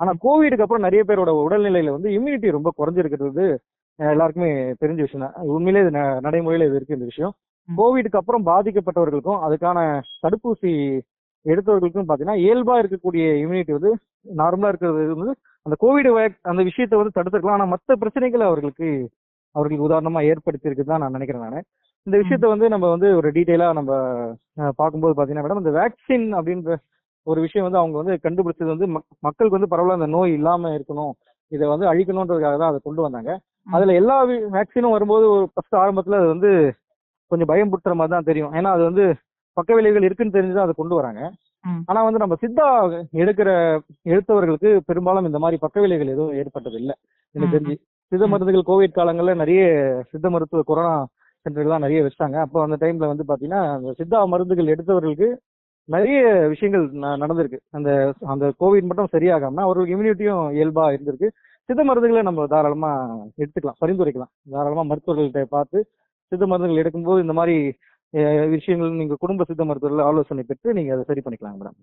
ஆனா கோவிடுக்கு அப்புறம் நிறைய பேரோட உடல்நிலையில வந்து இம்யூனிட்டி ரொம்ப குறைஞ்சிருக்கிறது எல்லாருக்குமே தெரிஞ்ச விஷயம் தான். உண்மையிலே இது நடைமுறையில இது இருக்கு இந்த விஷயம். கோவிடுக்கு அப்புறம் பாதிக்கப்பட்டவர்களுக்கும் அதுக்கான தடுப்பூசி எடுத்தவர்களுக்கும் பாத்தீங்கன்னா இயல்பா இருக்கக்கூடிய இம்யூனிட்டி வந்து நார்மலா இருக்கிறது வந்து அந்த கோவிட் அந்த விஷயத்தை வந்து தடுத்துக்கலாம் ஆனா மற்ற பிரச்சனைகளை அவர்களுக்கு அவர்களுக்கு உதாரணமா ஏற்படுத்தி இருக்குதான் நான் நினைக்கிறேன் நான். இந்த விஷயத்த வந்து நம்ம வந்து ஒரு டீட்டெயிலா நம்ம பார்க்கும்போது பாத்தீங்கன்னா மேடம் இந்த வேக்சின் அப்படின்ற ஒரு விஷயம் வந்து அவங்க வந்து கண்டுபிடிச்சது வந்து மக்- மக்களுக்கு வந்து பரவலா அந்த நோய் இல்லாம இருக்கணும் இதை வந்து அழிக்கணுன்றதுக்காக தான் அதை கொண்டு வந்தாங்க. அதுல எல்லா வேக்சினும் வரும்போது ஃபர்ஸ்ட் ஆரம்பத்துல அது வந்து கொஞ்சம் பயம் புடுத்துற மாதிரி தான் தெரியும் ஏன்னா அது வந்து பக்க விளைவுகள் இருக்குன்னு தெரிஞ்சுதான் அதை கொண்டு வராங்க. ஆனா வந்து நம்ம சித்தா எடுக்கிற எடுத்தவர்களுக்கு பெரும்பாலும் இந்த மாதிரி பக்க விளைவுகள் எதுவும் ஏற்பட்டது இல்ல எனக்கு. தெரிஞ்சு சித்த. மருந்துகள் கோவிட் காலங்கள்ல நிறைய சித்த மருத்துவ கொரோனா சென்டர்கள் தான் நிறைய வச்சாங்க அப்போ அந்த டைம்ல வந்து பாத்தீங்கன்னா அந்த சித்தா மருந்துகள் எடுத்தவர்களுக்கு நிறைய விஷயங்கள் நடந்திருக்கு. அந்த அந்த கோவிட் மட்டும் சரியாகாம அவர்களுக்கு இம்யூனிட்டியும் இயல்பா இருந்திருக்கு. சித்த மருந்துகளை நம்ம தாராளமா எடுத்துக்கலாம் பரிந்துரைக்கலாம். தாராளமா மருத்துவர்கள்ட்ட பார்த்து சித்த மருந்துகள் எடுக்கும்போது இந்த மாதிரி விஷயங்கள் நீங்க குடும்ப சித்த மருத்துவர்கள் ஆலோசனை பெற்று நீங்க அதை சரி பண்ணிக்கலாம் மேடம்.